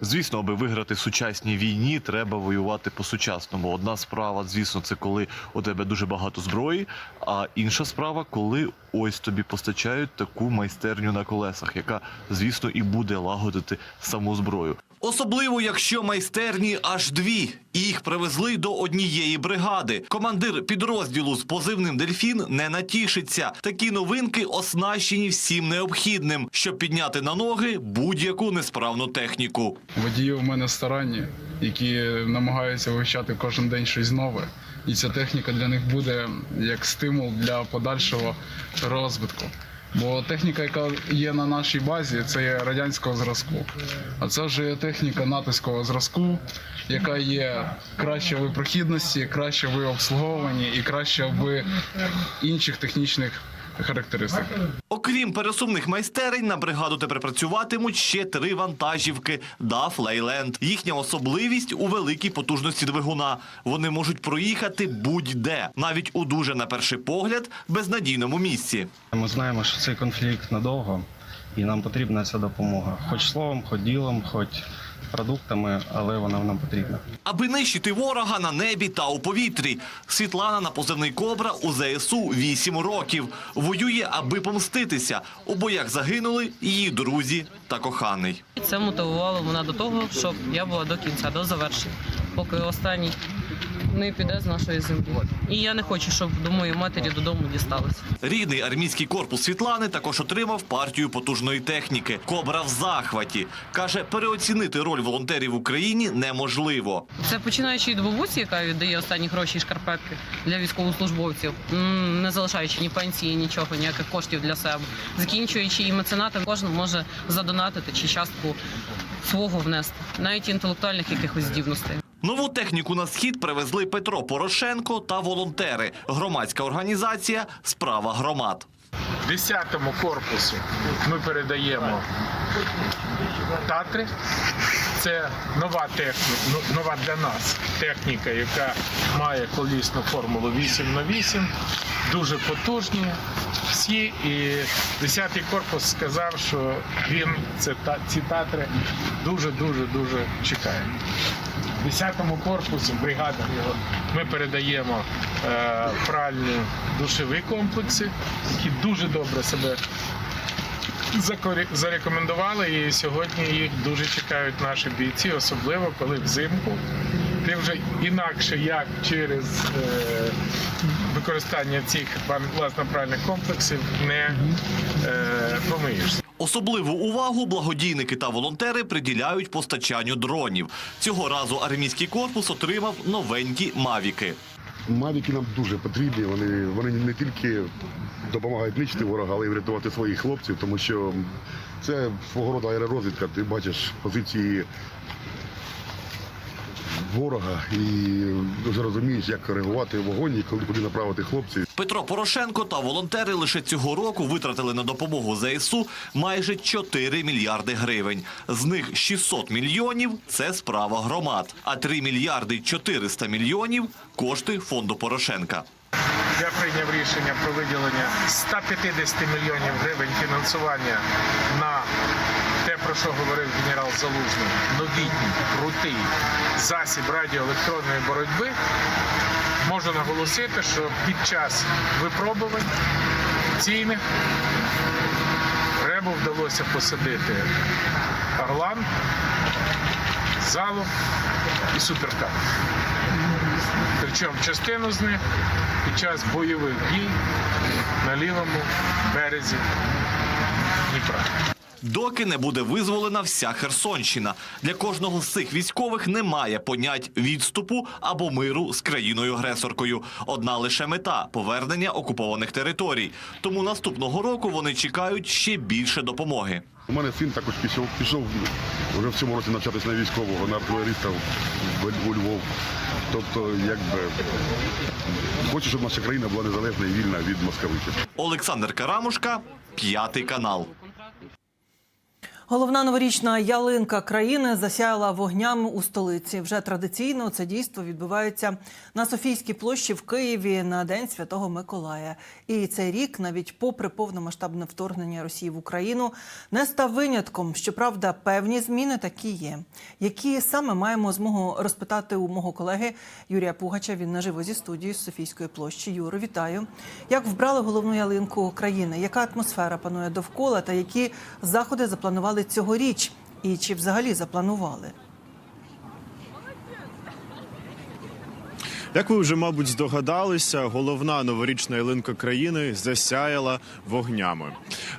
Звісно, аби виграти в сучасній війні, треба воювати по-сучасному. Одна справа, звісно, це коли у тебе дуже багато зброї. А інша справа, коли ось тобі постачають таку майстерню на колесах, яка, звісно, і буде лагодити саму зброю. Особливо, якщо майстерні аж дві. І Їх привезли до однієї бригади. Командир підрозділу з позивним Дельфін не натішиться. Такі новинки оснащені всім необхідним, щоб підняти на ноги будь-яку несправну техніку. Водії у мене старанні, які намагаються вивчати кожен день щось нове. І ця техніка для них буде як стимул для подальшого розвитку. Бо техніка, яка є на нашій базі, це є радянського зразку. А це вже є техніка натовського зразку, яка є краще в прохідності, краще в обслуговуванні і краще в інших технічних характеристиках. Окрім пересувних майстерень, на бригаду тепер працюватимуть ще три вантажівки DAF Leyland. Їхня особливість у великій потужності двигуна. Вони можуть проїхати будь-де, навіть у дуже на перший погляд безнадійному місці. Ми знаємо, що цей конфлікт надовго, і нам потрібна ця допомога. Хоч словом, хоч ділом, хоч продуктами, але вона нам потрібна. Аби нищити ворога на небі та у повітрі. Світлана на позивний Кобра у ЗСУ 8 років. Воює, аби помститися. У боях загинули її друзі та коханий. Це мотивувало мене до того, щоб я була до кінця, до завершення, поки останній не піде з нашої землі. І я не хочу, щоб до моєї матері додому дісталося. Рідний армійський корпус Світлани також отримав партію потужної техніки. Кобра в захваті. Каже, переоцінити роль волонтерів в Україні неможливо. Це починаючи від бабусі, яка віддає останні гроші і шкарпетки для військовослужбовців, не залишаючи ні пенсії, нічого, ніяких коштів для себе. Закінчуючи і меценатом, кожен може задонатити чи частку свого внести, навіть інтелектуальних якихось здібностей. Нову техніку на схід привезли Петро Порошенко та волонтери. Громадська організація Справа громад. 10-му корпусу ми передаємо Татри. Це нова техніка, ну, нова для нас техніка, яка має колісну формулу 8 на 8 дуже потужні всі. І 10-й корпус сказав, що він це ці татри дуже дуже дуже чекає. 10-му корпусу бригада його ми передаємо е, пральні душові комплекси, які дуже добре себе зарекомендували. І сьогодні їх дуже чекають наші бійці, особливо коли взимку. Ти вже інакше як через е, використання цих власне пральних комплексів не е, помиєшся. Особливу увагу благодійники та волонтери приділяють постачанню дронів. Цього разу армійський корпус отримав новенькі мавіки. Мавіки нам дуже потрібні. Вони, вони не тільки допомагають нищити ворога, але й врятувати своїх хлопців, тому що це свого роду аеророзвідка. Ти бачиш позиції ворога і дуже розумієш, як реагувати вогонь і коли куди направити хлопців. Петро Порошенко та волонтери лише цього року витратили на допомогу ЗСУ майже 4 мільярди гривень. З них 600 мільйонів це справа громад, а 3 мільярди 400 мільйонів кошти фонду Порошенка. Я прийняв рішення про виділення 150 мільйонів гривень фінансування на те, про що говорив генерал Залужний, новітній, крутий засіб радіоелектронної боротьби. Можу наголосити, що під час випробувань ційних Ребу вдалося посадити Орлан, Залу і Суперкар. Причому частину з них під час бойових дій на лівому березі Дніпра. Доки не буде визволена вся Херсонщина. Для кожного з цих військових немає понять відступу або миру з країною-агресоркою. Одна лише мета повернення окупованих територій. Тому наступного року вони чекають ще більше допомоги. У мене син також пішов, пішов вже в цьому році навчатися на військового, на артилеріста у Львов. Тобто, якби хочу, щоб наша країна була незалежна і вільна від московитів. Олександр Карамушка, п'ятий канал. Головна новорічна ялинка країни засяяла вогнями у столиці. Вже традиційно це дійство відбувається на Софійській площі в Києві на День Святого Миколая. І цей рік, навіть попри повномасштабне вторгнення Росії в Україну, не став винятком. Щоправда, певні зміни такі є. Які саме маємо змогу розпитати у мого колеги Юрія Пугача. Він наживо зі студії з Софійської площі. Юро, вітаю. Як вбрали головну ялинку країни? Яка атмосфера панує довкола та які заходи запланували цьогоріч? І чи взагалі запланували? Як ви вже, мабуть, здогадалися, головна новорічна ялинка країни засяяла вогнями.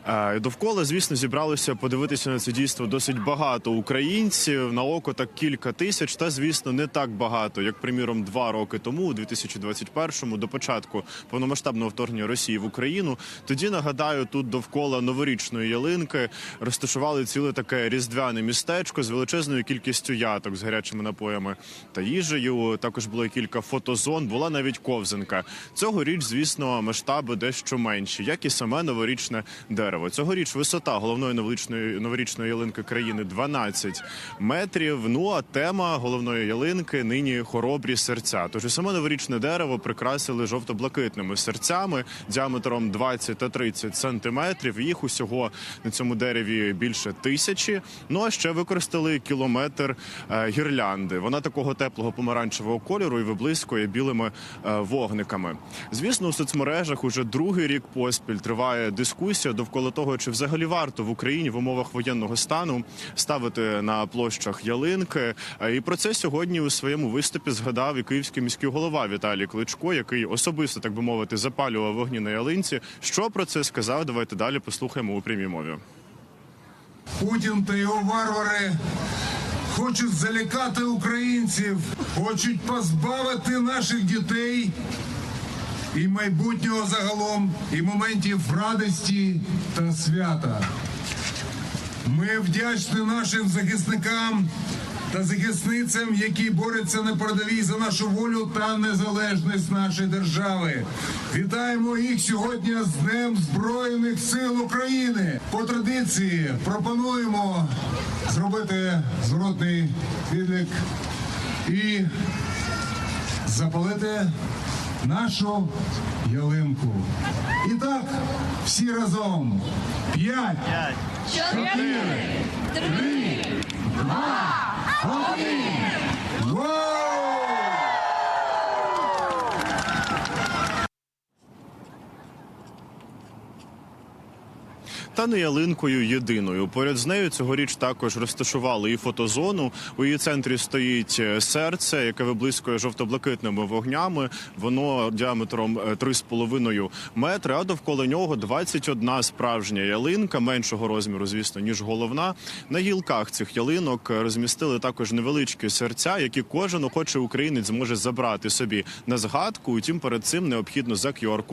Е, Довкола, звісно, зібралося подивитися на це дійство досить багато українців. На око так кілька тисяч, та звісно, не так багато, як приміром два роки тому, у 2021-му, до початку повномасштабного вторгнення Росії в Україну. Тоді нагадаю, тут довкола новорічної ялинки розташували ціле таке різдвяне містечко з величезною кількістю яток з гарячими напоями та їжею. Також було кілька фотозон, була навіть ковзанка. Цьогоріч, звісно, масштаби дещо менші, як і саме новорічне дерево. Цьогоріч висота головної новорічної новорічної ялинки країни 12 метрів. Ну а тема головної ялинки нині хоробрі серця. Тож і саме новорічне дерево прикрасили жовто-блакитними серцями діаметром 20 та 30 сантиметрів. Їх усього на цьому дереві більше тисячі. Ну а ще використали кілометр е, гірлянди. Вона такого теплого помаранчевого кольору і виблискує білими е, вогниками. Звісно, у соцмережах уже другий рік поспіль триває дискусія довкола того, чи взагалі варто в Україні в умовах воєнного стану ставити на площах ялинки. Е, І про це сьогодні у своєму виступі згадав і київський міський голова Віталій Кличко, який особисто, так би мовити, запалював вогні на ялинці. Що про це сказав? Давайте далі послухаємо у прямій мові. Путін та його варвари хочуть залякати українців, хочуть позбавити наших дітей і майбутнього загалом, і моментів радості та свята. Ми вдячні нашим захисникам та захисницям, які борються на передовій за нашу волю та незалежність нашої держави. Вітаємо їх сьогодні з Днем Збройних сил України. По традиції пропонуємо зробити зворотний відлік і запалити нашу ялинку. І так, всі разом. П'ять. Robbie World! Та не ялинкою єдиною. Поряд з нею цьогоріч також розташували і фотозону. У її центрі стоїть е, серце, яке виблискує жовто-блакитними вогнями. Воно діаметром е, 3,5 метри. А довкола нього 21 справжня ялинка, меншого розміру, звісно, ніж головна. На гілках цих ялинок е, розмістили також невеличкі серця, які кожен охочий українець зможе забрати собі на згадку. Утім, перед цим необхідно за qr